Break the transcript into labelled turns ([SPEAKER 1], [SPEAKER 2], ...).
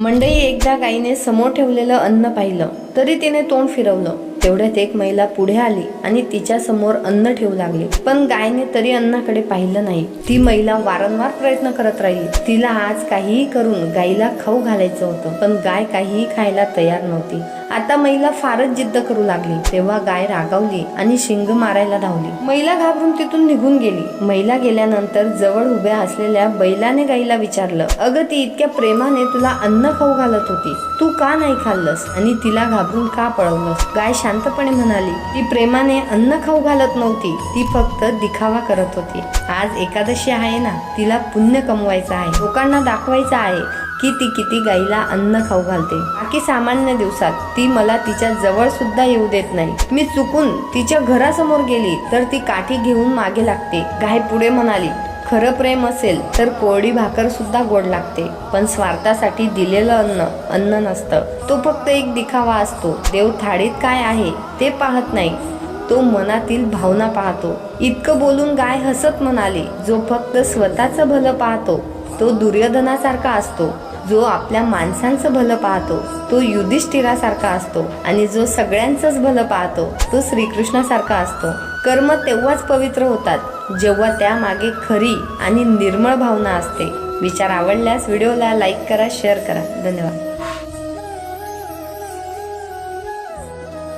[SPEAKER 1] मंडई एकदा गाईने समोर ठेवलेलं अन्न पाहिलं तरी तिने तोंड फिरवलं. तेवढ्यात एक महिला पुढे आली आणि तिच्या समोर अन्न ठेवू लागली. पण गायने तरी अन्नाकडे पाहिलं नाही. ती महिला वारंवार प्रयत्न करत राहिली. तिला आज काहीही करून गायीला खाऊ घालायचं होतं पण गाय काहीही खायला तयार नव्हती. आता महिला फारच जिद्द करू लागली. तेव्हा गाय रागावली आणि शिंग मारायला धावली. महिला घाबरून तिथून निघून गेली. महिला गेल्यानंतर जवळ उभ्या असलेल्या बैलाने गाईला विचारलं अगं ती इतक्या प्रेमाने तुला अन्न खाऊ घालत होती. तू का नाही खाल्लंस? आणि तिला घाबरून का पळवलंस? गाय शांतपणे म्हणाली ती प्रेमाने अन्न खाऊ घालत नव्हती. ती फक्त दिखावा करत होती. आज एकादशी आहे ना तिला पुण्य कमवायचं आहे. लोकांना दाखवायचं आहे की ती किती गाईला अन्न खाऊ घालते. बाकी सामान्य दिवसात ती मला तिच्या जवळ सुद्धा येऊ देत नाही. मी चुकून तिच्या घरासमोर गेली तर ती काठी घेऊन मागे लागते. गाय पुढे म्हणाली खरं प्रेम असेल तर कोरडी भाकर सुद्धा गोड लागते. पण स्वार्थासाठी दिलेलं अन्न अन्न नसतं. तो फक्त एक दिखावा असतो. देव थाळीत काय आहे ते पाहत नाही. तो मनातील भावना पाहतो. इतकं बोलून गाय हसत म्हणाली जो फक्त स्वतःचं भलं पाहतो तो दुर्योधनासारखा असतो. जो आपल्या माणसांचं भलं पाहतो तो युधिष्ठिरासारखा असतो आणि जो सगळ्यांचंच भलं पाहतो तो श्रीकृष्णासारखा असतो. कर्म तेव्हाच पवित्र होतात जेव्हा त्यामागे खरी आणि निर्मळ भावना असते. विचार आवडल्यास व्हिडिओला लाईक करा शेअर करा. धन्यवाद.